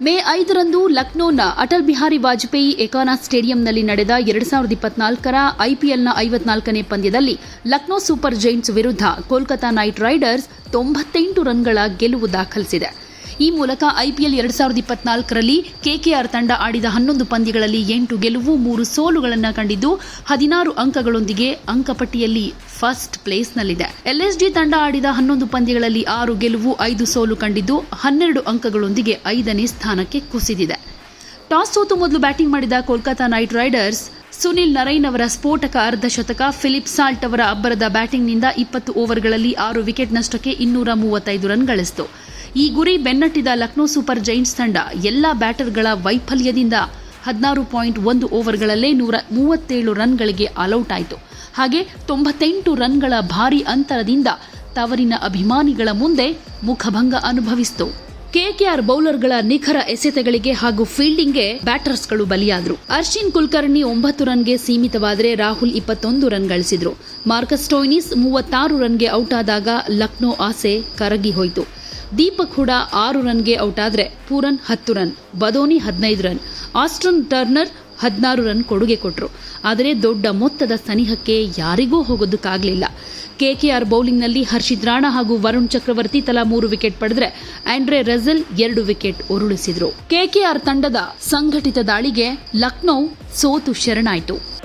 ಮೇ ಐದರಂದು ಲಕ್ನೋನ ಅಟಲ್ ಬಿಹಾರಿ ವಾಜಪೇಯಿ ಏಕಾನಾ ಸ್ಟೇಡಿಯಂನಲ್ಲಿ ನಡೆದ ಎರಡು ಸಾವಿರದ ಇಪ್ಪತ್ನಾಲ್ಕರ ಐಪಿಎಲ್ನ ಐವತ್ನಾಲ್ಕನೇ ಪಂದ್ಯದಲ್ಲಿ ಲಕ್ನೋ ಸೂಪರ್ ಜೈಂಟ್ಸ್ ವಿರುದ್ಧ ಕೋಲ್ಕತಾ ನೈಟ್ ರೈಡರ್ಸ್ ತೊಂಬತ್ತೆಂಟು ರನ್ಗಳ ಗೆಲುವು ದಾಖಲಿಸಿದೆ. ಈ ಮೂಲಕ ಐಪಿಎಲ್ ಎರಡು ಸಾವಿರದ ಇಪ್ಪತ್ನಾಲ್ಕರಲ್ಲಿ ಕೆಕೆಆರ್ ತಂಡ ಆಡಿದ ಹನ್ನೊಂದು ಪಂದ್ಯಗಳಲ್ಲಿ ಎಂಟು ಗೆಲುವು, ಮೂರು ಸೋಲುಗಳನ್ನು ಕಂಡಿದ್ದು ಹದಿನಾರು ಅಂಕಗಳೊಂದಿಗೆ ಅಂಕಪಟ್ಟಿಯಲ್ಲಿ ಫಸ್ಟ್ ಪ್ಲೇಸ್ನಲ್ಲಿದೆ. ಎಲ್ಎಸ್ಡಿ ತಂಡ ಆಡಿದ ಹನ್ನೊಂದು ಪಂದ್ಯಗಳಲ್ಲಿ ಆರು ಗೆಲುವು, ಐದು ಸೋಲು ಕಂಡಿದ್ದು ಹನ್ನೆರಡು ಅಂಕಗಳೊಂದಿಗೆ ಐದನೇ ಸ್ಥಾನಕ್ಕೆ ಕುಸಿದಿದೆ. ಟಾಸ್ ಸೋತು ಮೊದಲು ಬ್ಯಾಟಿಂಗ್ ಮಾಡಿದ Kolkata Knight Riders Sunil Narine ಅವರ ಸ್ಫೋಟಕ ಅರ್ಧಶತಕ ಫಿಲಿಪ್ ಸಾಲ್ಟ್ ಅವರ ಅಬ್ಬರದ ಬ್ಯಾಟಿಂಗ್ನಿಂದ ಇಪ್ಪತ್ತು ಓವರ್ಗಳಲ್ಲಿ ಆರು ವಿಕೆಟ್ ನಷ್ಟಕ್ಕೆ ಇನ್ನೂರ ಮೂವತ್ತೈದು ರನ್ ಗಳಿಸಿತು. ಈ ಗುರಿ ಬೆನ್ನಟ್ಟಿದ ಲಕ್ನೋ ಸೂಪರ್ ಜೈಂಟ್ಸ್ ತಂಡ ಎಲ್ಲ ಬ್ಯಾಟರ್ಗಳ ವೈಫಲ್ಯದಿಂದ ಹದಿನಾರು ಪಾಯಿಂಟ್ ಒಂದು ಓವರ್ಗಳಲ್ಲೇ ನೂರ ಮೂವತ್ತೇಳು ರನ್ಗಳಿಗೆ ಆಲೌಟ್ ಆಯಿತು. ಹಾಗೆ ತೊಂಬತ್ತೆಂಟು ರನ್ಗಳ ಭಾರೀ ಅಂತರದಿಂದ ತವರಿನ ಅಭಿಮಾನಿಗಳ ಮುಂದೆ ಮುಖಭಂಗ ಅನುಭವಿಸಿತು. ಕೆಕೆಆರ್ ಬೌಲರ್ಗಳ ನಿಖರ ಎಸೆತಗಳಿಗೆ ಹಾಗೂ ಫೀಲ್ಡಿಂಗ್ಗೆ ಬ್ಯಾಟರ್ಸ್ಗಳು ಬಲಿಯಾದರು. ಅರ್ಶಿನ್ ಕುಲ್ಕರ್ಣಿ ಒಂಬತ್ತು ರನ್ಗೆ ಸೀಮಿತವಾದರೆ ರಾಹುಲ್ ಇಪ್ಪತ್ತೊಂದು ರನ್ ಗಳಿಸಿದ್ರು. ಮಾರ್ಕಸ್ ಟೋಯ್ನಿಸ್ ಮೂವತ್ತಾರು ರನ್ಗೆ ಔಟ್ ಆದಾಗ ಲಕ್ನೋ ಆಸೆ ಕರಗಿ ಹೋಯಿತು. ದೀಪಕ್ ಹುಡಾ ಆರು ರನ್ಗೆ ಔಟ್ ಆದರೆ ಪೂರನ್ ಹತ್ತು ರನ್, ಬದೋನಿ ಹದಿನೈದು ರನ್, ಆಸ್ಟ್ರನ್ ಟರ್ನರ್ ಹದಿನಾರು ರನ್ ಕೊಡುಗೆ ಕೊಟ್ಟರು ಆದರೆ ದೊಡ್ಡ ಮೊತ್ತದ ಸನಿಹಕ್ಕೆ ಯಾರಿಗೂ ಹೋಗೋದಕ್ಕಾಗಲಿಲ್ಲ. ಕೆಕೆಆರ್ ಬೌಲಿಂಗ್ನಲ್ಲಿ ಹರ್ಷಿತ್ ರಾಣಾ ಹಾಗೂ ವರುಣ್ ಚಕ್ರವರ್ತಿ ತಲಾ ಮೂರು ವಿಕೆಟ್ ಪಡೆದರೆ ಆಂಡ್ರೆ ರೆಜಲ್ ಎರಡು ವಿಕೆಟ್ ಉರುಳಿಸಿದರು. ಕೆಕೆಆರ್ ತಂಡದ ಸಂಘಟಿತ ದಾಳಿಗೆ ಲಕ್ನೌ ಸೋತು ಶರಣಾಯಿತು.